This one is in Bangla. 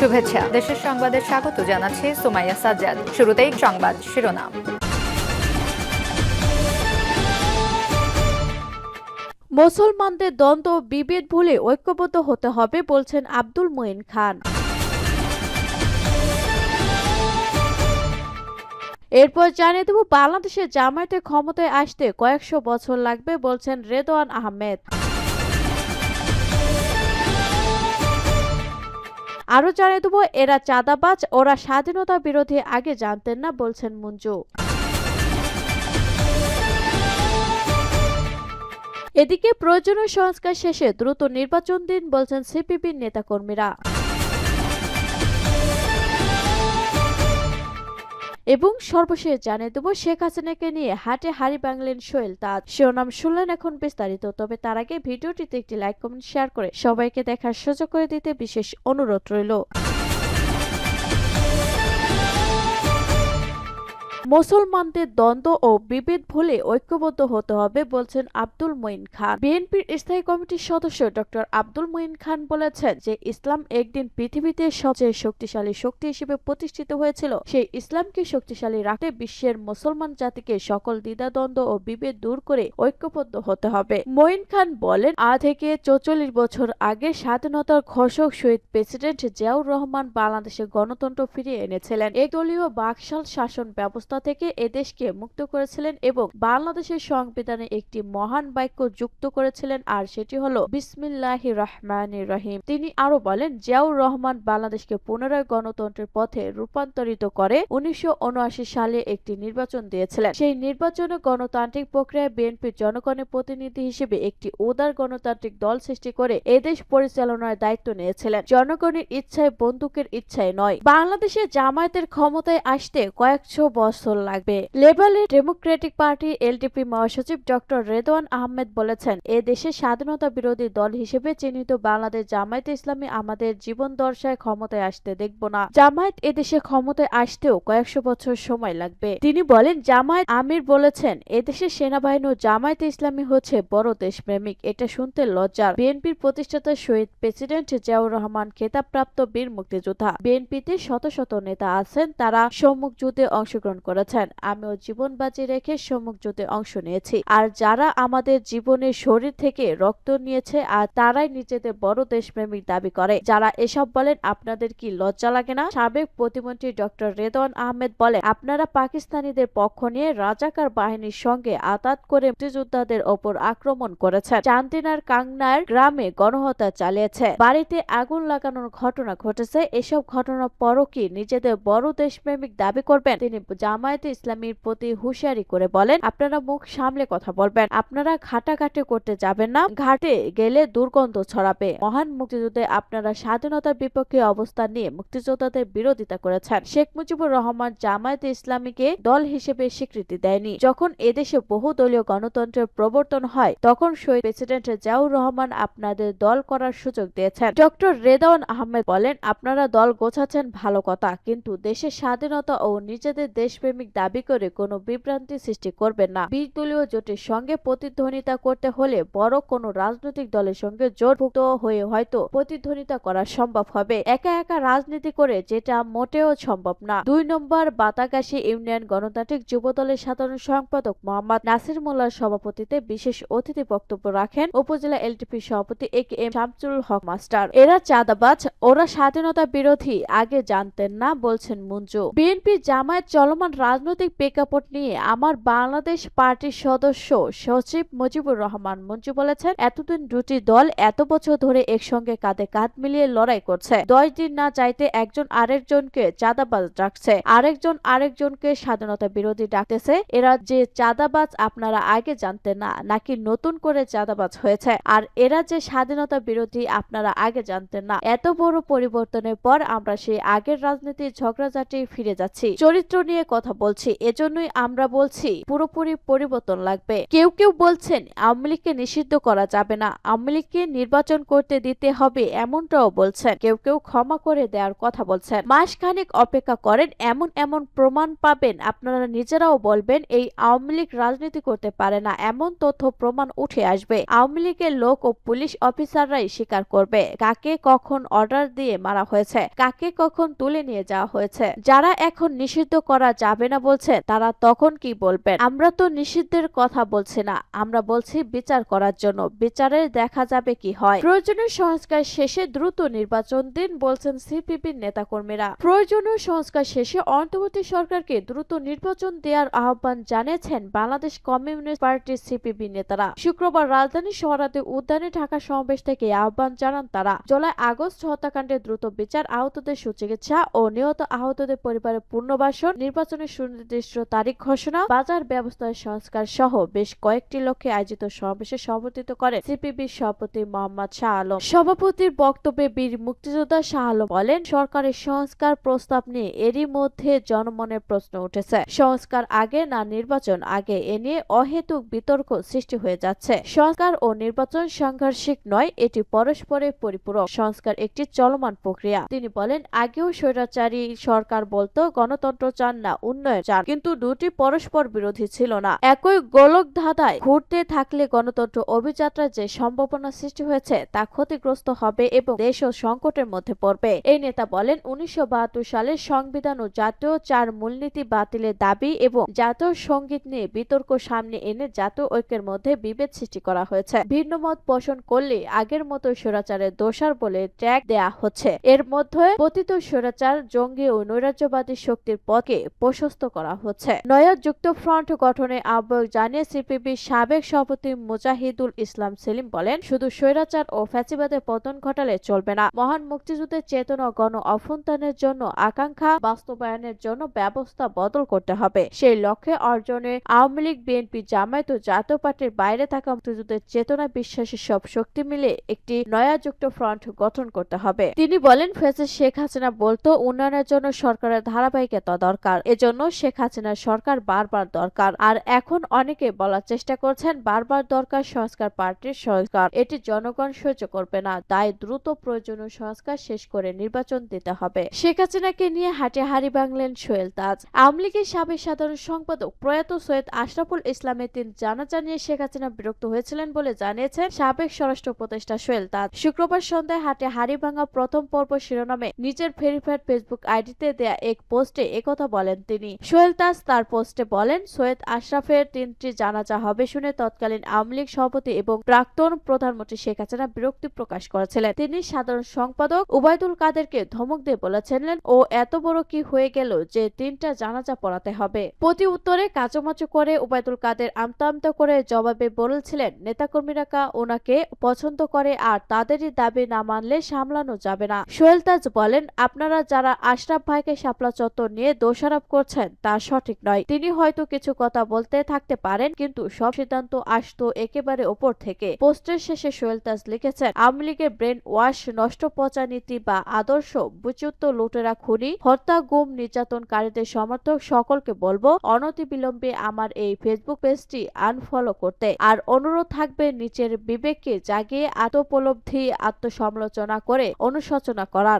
শুভেচ্ছা। দেশের সংবাদে স্বাগত জানাচ্ছি সুমাইয়া সাজ্জাদ। শুরুতেই সংবাদ শিরোনাম। মুসলমানদের দ্বন্দ্ব বিভেদ ভুলে ঐক্যবদ্ধ হতে হবে বলছেন আব্দুল মঈন খান। এরপর জানিয়ে দেব, বাংলাদেশের জামায়াতে ক্ষমতায় আসতে কয়েকশো বছর লাগবে বলছেন রেদওয়ান আহমেদ। আরও জানিয়ে দেবো, এরা চাঁদাবাজ, ওরা স্বাধীনতা বিরোধী, আগে জানতেন না, বলছেন মঞ্জু। এদিকে প্রয়োজনীয় সংস্কার শেষে দ্রুত নির্বাচন দিন, বলছেন সিপিবির নেতাকর্মীরা। এবং সর্বশেষ জানিয়ে দেবো, শেখ হাসিনাকে নিয়ে হাটে হারি বাংলেন সোহেল তার শিরোনাম শুনলেন এখন বিস্তারিত, তবে তার আগে ভিডিওটিতে একটি লাইক কমেন্ট শেয়ার করে সবাইকে দেখার সুযোগ করে দিতে বিশেষ অনুরোধ রইল। মুসলমানদের দ্বন্দ্ব ও বিভেদ ভুলে ঐক্যবদ্ধ হতে হবে বলছেন আব্দুল মঈন খান। বিএনপির স্থায়ী কমিটির সদস্য ডক্টর আব্দুল মঈন খান বলেছেন যে ইসলাম একদিন পৃথিবীতে সবচেয়ে শক্তিশালী শক্তি হিসেবে প্রতিষ্ঠিত হয়েছিল। সেই ইসলামকে শক্তিশালী রাখতে বিশ্বের মুসলমান জাতিকে সকল দ্বিধাদ্বন্দ্ব ও বিভেদ দূর করে ঐক্যবদ্ধ হতে হবে। মঈন খান বলেন, আজ থেকে চৌচল্লিশ বছর আগে স্বাধীনতার ঘোষক শহীদ প্রেসিডেন্ট জিয়াউর রহমান বাংলাদেশে গণতন্ত্র ফিরিয়ে এনেছিলেন। একদলীয় বাকশাল শাসন ব্যবস্থা থেকে এদেশকে মুক্ত করেছিলেন এবং বাংলাদেশের সংবিধানে একটি মহান বাক্য যুক্ত করেছিলেন, আর সেটি হলো, বিসমিল্লাহ রহমান রহিম। তিনি আরও বলেন, জিয়াউর রহমান বাংলাদেশকে পুনরায় গণতন্ত্রের পথে রূপান্তরিত করে উনিশশো সালে একটি নির্বাচন দিয়েছিলেন। সেই নির্বাচনে গণতান্ত্রিক প্রক্রিয়ায় বিএনপির জনগণের প্রতিনিধি হিসেবে একটি উদার গণতান্ত্রিক দল সৃষ্টি করে এদেশ পরিচালনার দায়িত্ব নিয়েছিলেন। জনগণের ইচ্ছায়, বন্দুকের ইচ্ছায় নয়। বাংলাদেশে জামায়াতের ক্ষমতায় আসতে কয়েকশো বছর লাগবে। লেবারেল ডেমোক্রেটিক পার্টি এলডিপি মহাসচিব ডক্টর রেদওয়ান আহমেদ বলেছেন, এ দেশের স্বাধীনতা বিরোধী দল হিসেবে চিহ্নিত বাংলাদেশ জামায়াত ইসলামী আমাদের জীবন দর্শায় ক্ষমতায় আসতে দেখব না। জামায়াত এদেশে ক্ষমতায় আসতেও কয়েকশো বছর সময় লাগবে। তিনি বলেন, জামায়াত আমির বলেছেন এদেশের সেনাবাহিনী ও জামায়াত ইসলামী হচ্ছে বড় দেশপ্রেমিক। এটা শুনতে লজ্জার। বিএনপির প্রতিষ্ঠাতা শহীদ প্রেসিডেন্ট জিয়াউর রহমান, খেতাবপ্রাপ্ত বীর মুক্তিযোদ্ধা। বিএনপিতে শত শত নেতা আছেন, তারা সম্মুখ যুদ্ধে অংশগ্রহণ করেছেন আমিও জীবন বাজি রেখে সম্মুখ যুদ্ধে অংশ নিয়েছি। আর যারা আমাদের জীবনের শরীর থেকে রক্ত নিয়েছে আর তারাই নিজেদের বড় দেশপ্রেমিক দাবি করে। যারা এসব বলেন, আপনাদের কি লজ্জা লাগে না? সাবেক প্রতিমন্ত্রী ডক্টর রেদওয়ান আহমেদ বলেন, আপনারা পাকিস্তানিদের পক্ষ নিয়ে রাজাকার বাহিনীর সঙ্গে আতাত করে মুক্তিযোদ্ধাদের ওপর আক্রমণ করেছেন। চান্দিনার কাংনার গ্রামে গণহত্যা চালিয়েছে। বাড়িতে আগুন লাগানোর ঘটনা ঘটেছে। এসব ঘটনার পরও কি নিজেদের বড় দেশপ্রেমিক দাবি করবেন? তিনি জামায়াতে ইসলামীর প্রতি হুঁশিয়ারি করে বলেন, আপনারা মুখ সামলে কথা বলবেন। আপনারা ঘাটাঘাটি করতে যাবেন না। ঘাটে গেলে দুর্গন্ধ ছড়াবে। মহান মুক্তিযুদ্ধে আপনারা স্বাধীনতার বিপক্ষে অবস্থান নিয়ে মুক্তিযোদ্ধাদের বিরোধিতা করেছেন। শেখ মুজিবুর রহমান জামায়াতে ইসলামীকে দল হিসেবে স্বীকৃতি দেয়নি। যখন এদেশে বহুদলীয় গণতন্ত্রের প্রবর্তন হয়, তখন শহীদ প্রেসিডেন্ট জিয়াউর রহমান আপনাদের দল করার সুযোগ দিয়েছেন। ডক্টর রেদাওয়ান আহমেদ বলেন, আপনারা দল গোছাচ্ছেন ভালো কথা, কিন্তু দেশের স্বাধীনতা ও নিজেদের দেশপ্রেমিক দাবি করে কোনো বিভ্রান্তি সৃষ্টি করবেন না। বিশ দলীয় জোটের সঙ্গে প্রতিদ্বন্দ্বিতা করতে হলে বড় কোনো রাজনৈতিক দলের সঙ্গে জোটভুক্ত হয়ে হয়তো প্রতিদ্বন্দ্বিতা করা সম্ভব হবে। একা একা রাজনীতি করে যেটা মোটেও সম্ভব না। দুই নম্বর বাতাগাসী ইউনিয়ন গণতান্ত্রিক যুব দলের সাধারণ সম্পাদক মোহাম্মদ নাসির মোল্লার সভাপতিতে বিশেষ অতিথি বক্তব্য রাখেন উপজেলা এলটিপি সভাপতি A K M Shamsul Haque master. এরা চাঁদাবাজ, ওরা স্বাধীনতা বিরোধী, আগে জানতেন না বলছেন মঞ্জু। বিএনপি জামায়াত চলমান রাজনৈতিক প্রেক্ষাপট নিয়ে আমার বাংলাদেশ পার্টির সদস্য সচিব মুজিবুর রহমান মঞ্জু বলেছেন, এতদিন দুটি দল এত বছর ধরে একসঙ্গে কাঁধে কাঁধ মিলিয়ে লড়াই করছে। দশ দিন না চাইতে একজন আরেকজনকে চাঁদাবাজ ডাকছে। আরেকজন আরেকজনকে স্বাধীনতা বিরোধী ডাকতেছে। এরা যে চাঁদাবাজ আপনারা আগে জানতেন না, নাকি নতুন করে চাঁদাবাজ হয়েছে? আর এরা যে স্বাধীনতা বিরোধী আপনারা আগে জানতেন না, এত বড় পরিবর্তনের পর আমরা সেই আগের রাজনীতির ঝগড়াঝাটি ফিরে যাচ্ছি। চরিত্র নিয়ে কথা কথা বলছি, এজন্যই আমরা বলছি পুরোপুরি পরিবর্তন লাগবে। কেউ কেউ বলছেন আওয়ামী লীগকে নিষিদ্ধ করা যাবে না, আওয়ামী লীগকে নির্বাচন করতে দিতে হবে এমনটাও বলছেন। কেউ কেউ ক্ষমা করে দেওয়ার কথা বলছেন। মাস খানেক অপেক্ষা করেন, এমন এমন প্রমাণ পাবেন, আপনারা নিজেরাও বলবেন এই আওয়ামী লীগ রাজনীতি করতে পারে না, এমন তথ্য প্রমাণ উঠে আসবে। আওয়ামী লীগের লোক ও পুলিশ অফিসাররাই স্বীকার করবে, কাকে কখন অর্ডার দিয়ে মারা হয়েছে, কাকে কখন তুলে নিয়ে যাওয়া হয়েছে। যারা এখন নিষিদ্ধ করা যাবে না বলছে, তারা তখন কি বলবেন? আমরা তো নিষিদ্ধের কথা বলছি না, আমরা বলছি বিচার করার জন্য বিচারে দেখা যাবে কি হয়। প্রয়োজনীয় সংস্কার শেষে দ্রুত নির্বাচন দিন বলছেন সিপিপির নেতাকর্মীরা। প্রয়োজনীয় সংস্কার শেষে অন্তর্বর্তী সরকারকে দ্রুত নির্বাচন দেওয়ার আহ্বান জানিয়েছেন বাংলাদেশ কমিউনিস্ট পার্টির সিপিবি নেতারা। শুক্রবার রাজধানী শহরাতে উদ্যানে ঢাকা সমাবেশ থেকে আহ্বান জানান তারা। জুলাই আগস্ট হত্যাকাণ্ডে দ্রুত বিচার আহতদের সুচিকিৎসা ও নিহত আহতদের পরিবারের পুনর্বাসন নির্বাচনের সুনির্দিষ্ট তারিখ ঘোষণা, বাজার ব্যবস্থার সংস্কার সহ বেশ কয়েকটি লক্ষ্যে আয়োজিত সমাবেশে সভাপতিত্ব করে সভাপতি মোহাম্মদ শাহ আলম। সভাপতির বক্তব্যে বীর মুক্তিযোদ্ধা শাহ আলম বলেন, সরকারের সংস্কার প্রস্তাব নিয়ে এরই মধ্যে প্রশ্ন উঠেছে। সংস্কার আগে না নির্বাচন আগে এ নিয়ে অহেতুক বিতর্ক সৃষ্টি হয়ে যাচ্ছে। সংস্কার ও নির্বাচন সাংঘর্ষিক নয়, এটি পরস্পরের পরিপূরক। সংস্কার একটি চলমান প্রক্রিয়া। তিনি বলেন, আগেও স্বৈরাচারী সরকার বলতো, গণতন্ত্র চান না উন্নয়ন চান কিন্তু দুটি পরস্পর বিরোধী ছিল না। একই গোলক ধাঁধায় ঘুরতে থাকলে গণতন্ত্র অভিযাত্রার যে সম্ভাবনা সৃষ্টি হয়েছে তা ক্ষতিগ্রস্ত হবে এবং দেশও সংকটের মধ্যে পড়বে। এই নেতা বলেন, উনিশশো সালের সংবিধান ও জাতীয় চার মূলনীতি বাতিলের দাবি এবং জাতীয় সংগীত নিয়ে বিতর্ক সামনে এনে জাতীয় ঐক্যের মধ্যে বিভেদ সৃষ্টি করা হয়েছে। ভিন্ন মত পোষণ করলে আগের মতো স্বৈরাচারের দোষার বলে ট্যাগ দেয়া হচ্ছে। এর মধ্যে পতিত স্বৈরাচার, জঙ্গি ও নৈরাজ্যবাদী শক্তির পথকে প্রশস্ত করা হচ্ছে। নয়া যুক্ত ফ্রন্ট গঠনে আহ্বায়ক জানিয়ে সিপিবি সাবেক সভাপতি মুজাহিদুল ইসলাম সেলিম বলেন, শুধু স্বৈরাচার ও ফ্যাসিবাদের পতন ঘটালে চলবে না। মহান মুক্তিযুদ্ধের চেতনা গণ অভ্যুত্থানের জন্য আকাঙ্ক্ষা বাস্তবায়নের জন্য ব্যবস্থা বদল করতে হবে। সেই লক্ষ্যে অর্জনে আওয়ামী লীগ, বিএনপি, জামায়াত ও জাতীয় পার্টির বাইরে থাকা মুক্তিযুদ্ধের চেতনা বিশ্বাসী সব শক্তি মিলে একটি নয়াযুক্ত ফ্রন্ট গঠন করতে হবে। তিনি বলেন ফ্যাসিস্ট শেখ হাসিনা বলতো, উন্নয়নের জন্য সরকারের ধারাবাহিকতা দরকার। এজন্য শেখ হাসিনার সরকার বারবার দরকার। আর এখন অনেকে বলার চেষ্টা করছেন বারবার দরকার সংস্কার পার্টির সংস্কার। এটি জনগণ সহ্য করবে না, তাই দ্রুত প্রয়োজনীয় সংস্কার শেষ করে নির্বাচন দিতে হবে। শেখ হাসিনাকে নিয়ে হাটে হারি বাংলেন সোহেল তাজ। আওয়ামী লীগের সাবেক সাধারণ সম্পাদক প্রয়াত সৈয়দ আশরাফুল ইসলামের তিন জানাজা নিয়ে শেখ হাসিনা বিরক্ত হয়েছিলেন বলে জানিয়েছেন সাবেক স্বরাষ্ট্র উপদেষ্টা সোহেল তাজ। শুক্রবার সন্ধ্যায় হাটে হাড়িভাঙা প্রথম পর্ব শিরোনামে নিজের ভেরিফাইড ফেসবুক আইডিতে দেয়া এক পোস্টে একথা বলেন তিনি। সোহেল তাজ তার পোস্টে বলেন, সৈয়দ আশরাফের তিনটি জানাজা হবে শুনে তৎকালীন আওয়ামী লীগ সভাপতি এবং প্রাক্তন প্রধানমন্ত্রী শেখ হাসিনা বিরক্তি প্রকাশ করেছিলেন। তিনি সাধারণ সম্পাদক উবায়দুল কাদেরকে ধমক দিয়ে বলেছিলেন, ও এত বড় কি হয়ে গেল যে তিনটা জানাজা পড়াতে হবে? প্রতি উত্তরে কাচুমাচু করে উবায়দুল কাদের আমতা আমতা করে জবাবে বলেছিলেন, নেতাকর্মীরা ওনাকে পছন্দ করে আর তাদেরই দাবি না মানলে সামলানো যাবে না। সোহেল তাজ বলেন, আপনারা যারা আশরাফ ভাইকে শাপলা চত্বর নিয়ে দোষারোপ করছেন তা সঠিক নয়। তিনি হয়তো কিছু কথা বলতে থাকতে পারেন, কিন্তু সব সিদ্ধান্ত আসতো একেবারে ওপর থেকে। পোস্টের শেষে সোহেল তাজ লিখেছেন, আওয়ামী লীগের ব্রেন ওয়াশ নষ্ট পচা নীতি বা আদর্শ বুচুত্ত লুটেরা খুনি, হত্যা, গুম, নির্যাতনকারীদের সমর্থক সকলকে বলব, অনতিবিলম্বে আমার এই ফেসবুক পেজটি আনফলো করতে। আর অনুরোধ থাকবে নিচের বিবেককে জাগিয়ে আত্মোপলব্ধি, আত্মসমালোচনা করে অনুশোচনা করার।